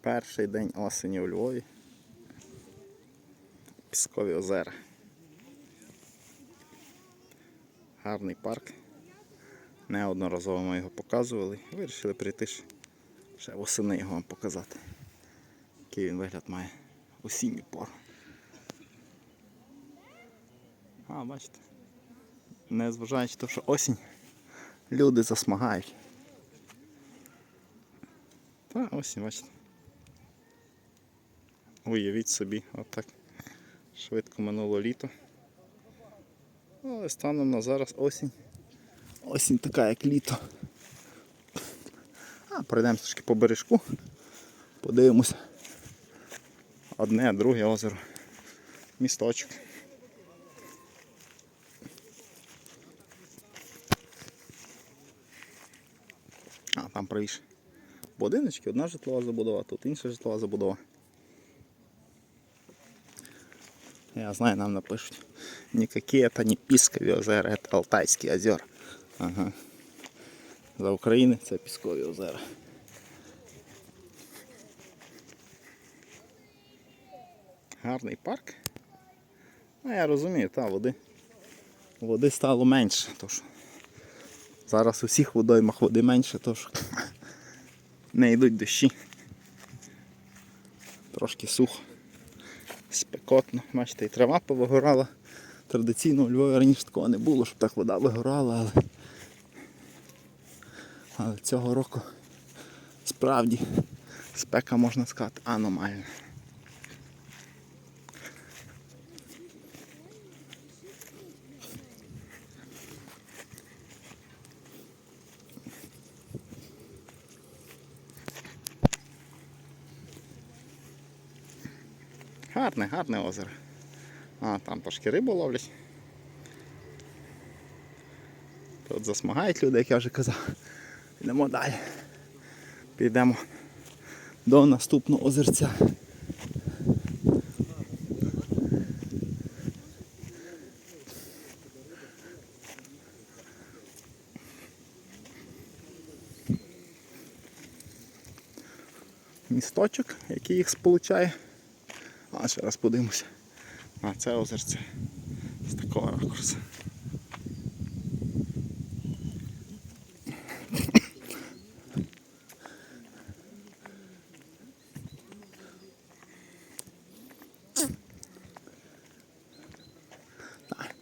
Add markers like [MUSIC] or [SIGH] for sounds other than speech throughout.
Перший день осені у Львові. Піскові озера. Гарний парк. Неодноразово ми його показували. Вирішили прийти ще восени його вам показати. Який він вигляд має осінню пору. А, бачите. Незважаючи на те, що осінь, люди засмагають. Та осінь, бачите. Уявіть собі, отак швидко минуло літо. Але станом на зараз осінь. Осінь така, як літо. А, пройдемо трошки по бережку. Подивимося. Одне, друге озеро. Місточок. А, там правіше. Будиночки, одна житлова забудова, тут інша житлова забудова. Я знаю, нам напишуть. Никакие это не Піскові озера, это Алтайські озера. Ага. За України це Піскові озера. Гарний парк. Ну, я розумію, та води. Води стало менше, тож зараз у всіх водоймах води менше, тож не йдуть дощі. Трошки сухо, спекотно. Бачите, і трава повигорала. Традиційно у Львові раніше такого не було, щоб так вода вигорала, але, але цього року справді спека можна сказати аномальна. Гарне, гарне озеро. А, там трошки рибу ловлять. Тут засмагають люди, як я вже казав. Йдемо далі. Підемо до наступного озерця. Місточок, який їх сполучає. А ще раз подивимося. А це озерце з такого ракурсу.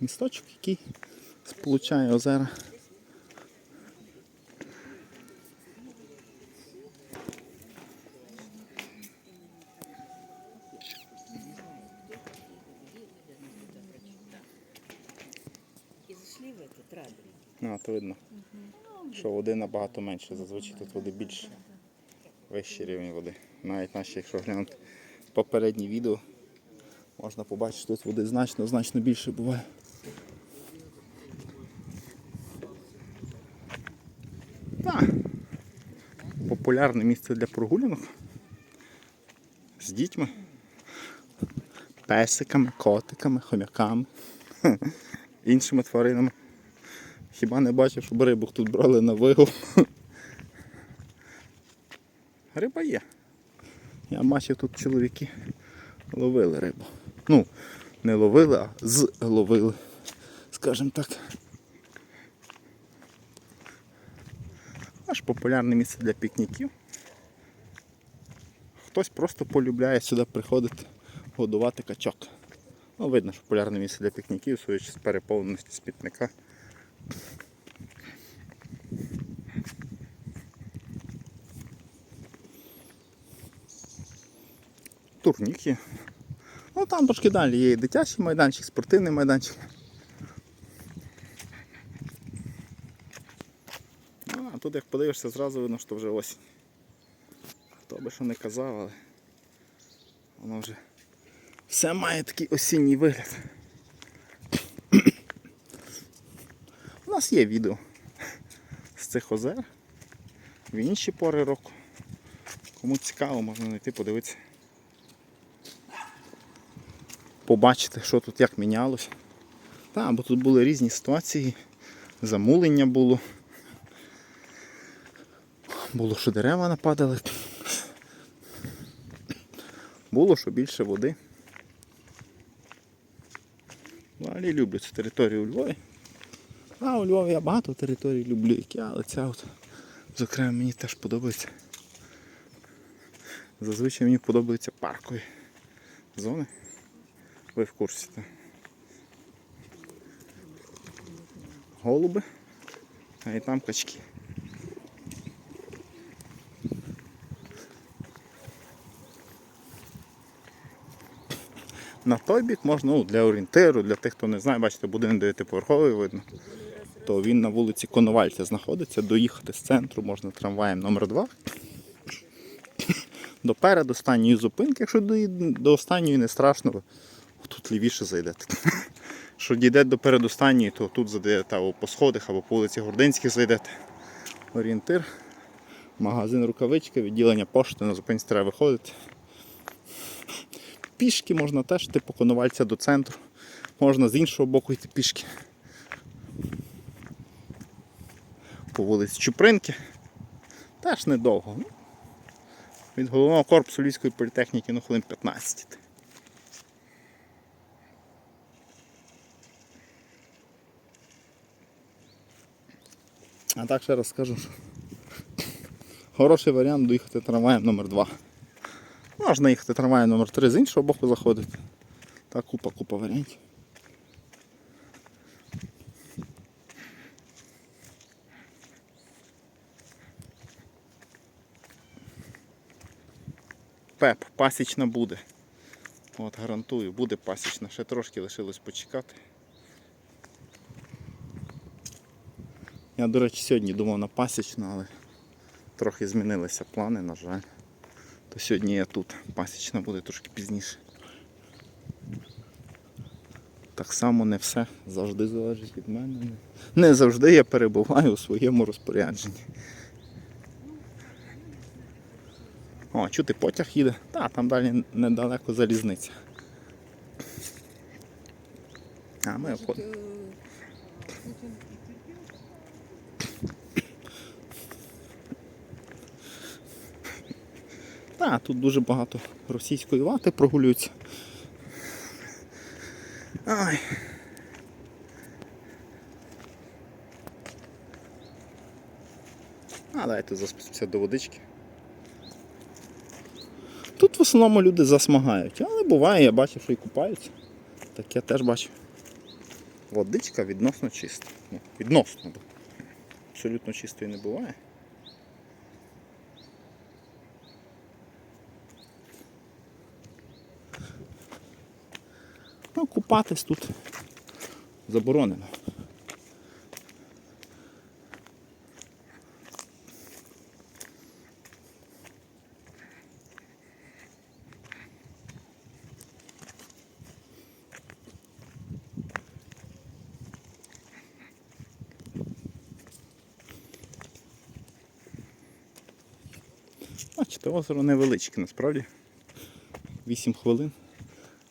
Місточок, який сполучає озера. І зайшли в этот рабрик. А, то видно, що води набагато менше. Зазвичай тут води більше. Вищий рівень води. Навіть наші, якщо глянути попередні відео, можна побачити, що тут води значно, значно більше буває. Так. Популярне місце для прогулянок. З дітьми, песиками, котиками, хомяками, [LAUGHS] іншими тваринами. Хіба не бачив, щоб рибу тут брали на вигул. Риба є. Я бачив тут чоловіки ловили рибу. Ну, не ловили, а зловили. Скажімо так. Аж популярне місце для пікніків. Хтось просто полюбляє сюди приходити годувати качок. Ну, видно, що популярне місце для пікніків, судячи з переповненості смітника. Турнік є. Ну там трошки далі є і дитячий майданчик, спортивний майданчик. А тут як подивишся, зразу видно, що вже осінь. Хто би що не казав, але воно вже все має такий осінній вигляд. У нас є відео з цих озер в інші пори року. Кому цікаво, можна знайти, подивитися. Побачити, що тут як мінялося. Так, бо тут були різні ситуації, замулення було. Було, що дерева нападали. було, що більше води. Взагалі люблю цю територію у Львові. А у Львові я багато територій люблю, які, але ця от, зокрема, мені теж подобається. Зазвичай мені подобаються паркові зони. Ви в курсі. так? Голуби, а і там качки. На той бік можна ну, для орієнтиру, для тих, хто не знає, бачите, будинок дев'ятиповерховий видно. То він на вулиці Коновальця знаходиться. Доїхати з центру можна трамваєм номер 2 До передостанньої зупинки, якщо до, до останньої не страшно, тут лівіше зайдете. [LAUGHS] Що дійде до передостанньої, то тут зайдете або по сходах, або по вулиці Гординській зайдете. Орієнтир, магазин рукавички, відділення пошти, на зупинці треба виходити. Пішки можна теж йти по Коновальця до центру. Можна з іншого боку йти пішки. По вулиці Чупринки. Теж недовго. Від головного корпусу Львівської політехніки ну, хвилин 15. А так ще раз скажу, що хороший варіант доїхати трамваєм номер 2 Можна їхати трамваєм номер 3 з іншого боку заходити. Та купа, купа варіантів. Пеп, пасічна буде. От гарантую, буде пасічна. Ще трошки лишилось почекати. Я, до речі, сьогодні думав на пасічну, але трохи змінилися плани, на жаль. То сьогодні я тут. Пасічна буде трошки пізніше. Так само не все завжди залежить від мене. Не завжди я перебуваю у своєму розпорядженні. О, чути потяг їде. Та, там далі недалеко залізниця. А ми обходимо. Так, тут дуже багато російської вати прогулюються. Ай. А, давайте заспустимося до водички. Тут в основному люди засмагають, але буває, я бачив, що і купаються. Так я теж бачив. Водичка відносно чиста. Ну, відносно. Абсолютно чистої не буває. Ну, купатись тут заборонено. Бачите, озеро невеличке насправді. 8 хвилин.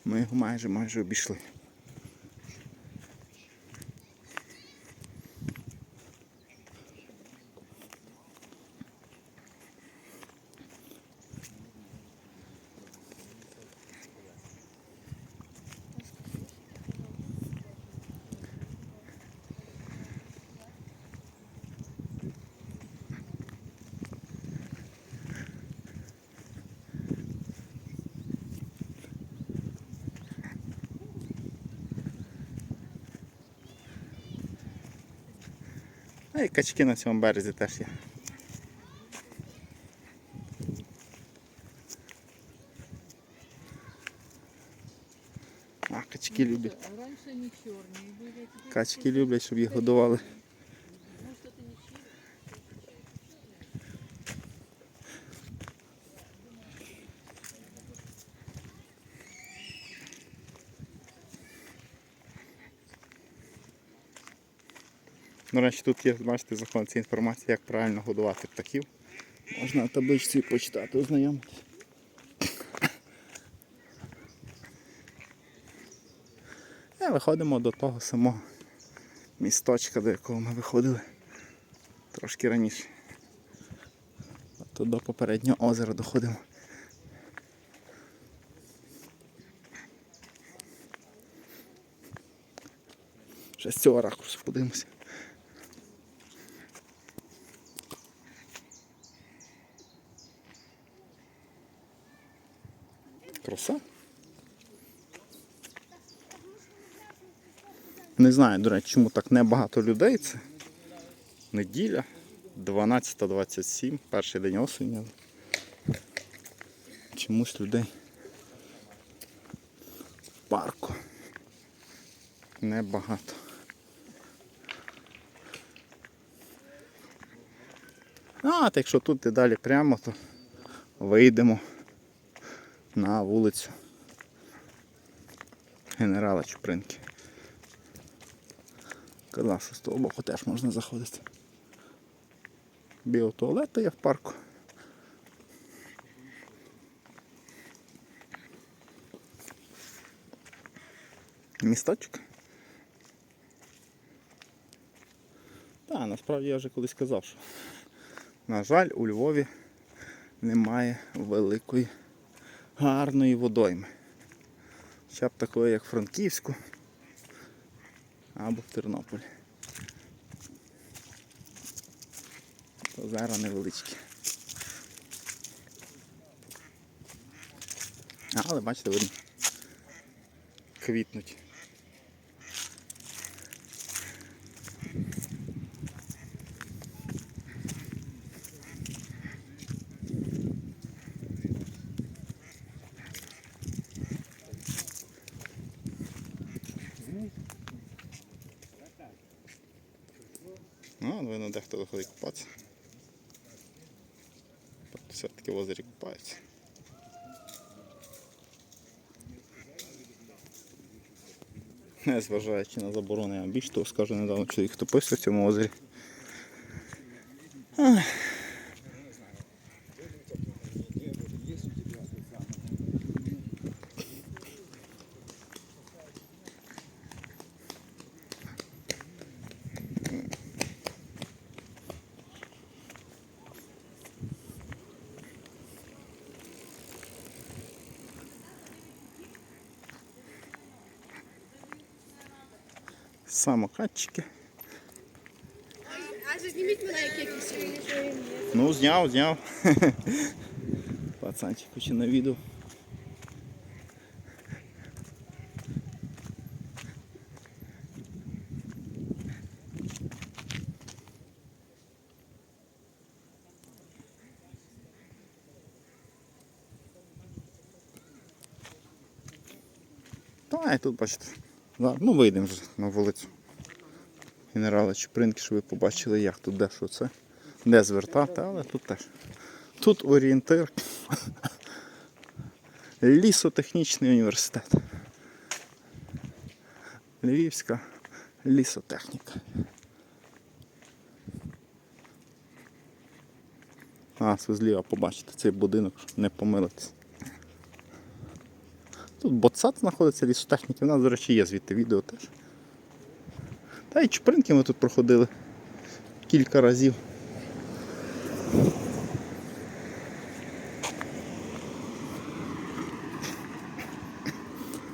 Ми його майже майже обійшли. А і качки на цьому березі теж є. А, качки люблять. А теперь Качки люблять, щоб їх годували. Ну, до речі, тут є, бачите, знаходиться інформації, як правильно годувати птахів. Можна на табличці почитати, ознайомитись. Виходимо до того самого місточка, до якого ми виходили трошки раніше. Тут до попереднього озера доходимо. Ще з цього ракурсу подивимося. Краса. Не знаю, до речі, чому так небагато людей. Це неділя, 12.27, перший день осені. Чомусь людей в парку небагато. А, так якщо тут і далі прямо, то вийдемо на вулицю генерала Чупринки. Казав, що з того боку теж можна заходити. Біотуалети є в парку. Місточок. Так, насправді я вже колись казав, що, на жаль, у Львові немає великої гарної водойми. Хоча б такої, як Франківську або в Тернополі. Озера невеличкі. Але бачите, видно. Квітнуть. Ну, дехто виходить купатися. Тобто все-таки в озері купаються. Незважаючи на заборони, а більш того скажу, недавно чоловік топився в цьому озері. Самокатчики. А же зніміть мене, як я пісюю. Ну, зняв, зняв. [LAUGHS] Пацанчик хоче на відео. Та, і тут бачите. Ну вийдемо вже на вулицю. Генерала Чупринки, щоб ви побачили, як тут де що це де звертати, але тут теж. Тут орієнтир. [LAUGHS] Лісотехнічний університет. Львівська лісотехніка. А, ви зліва побачите цей будинок, не помилитися. Тут боцат знаходиться лісотехніки, у нас, до речі, є звідти відео теж. Та й чупринки ми тут проходили кілька разів.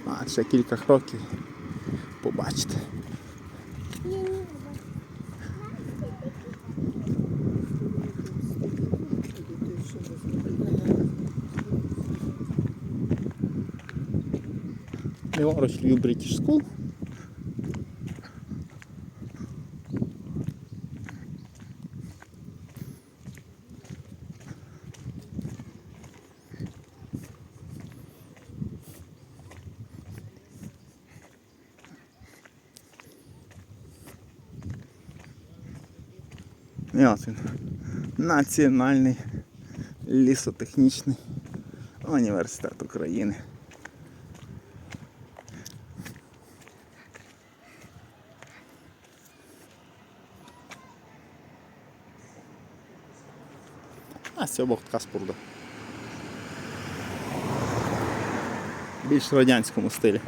А, ще кілька кроків побачите. Ліворуч Львів British School. Національний лісотехнічний університет України. Боку така споруда. Більш радянському стилі.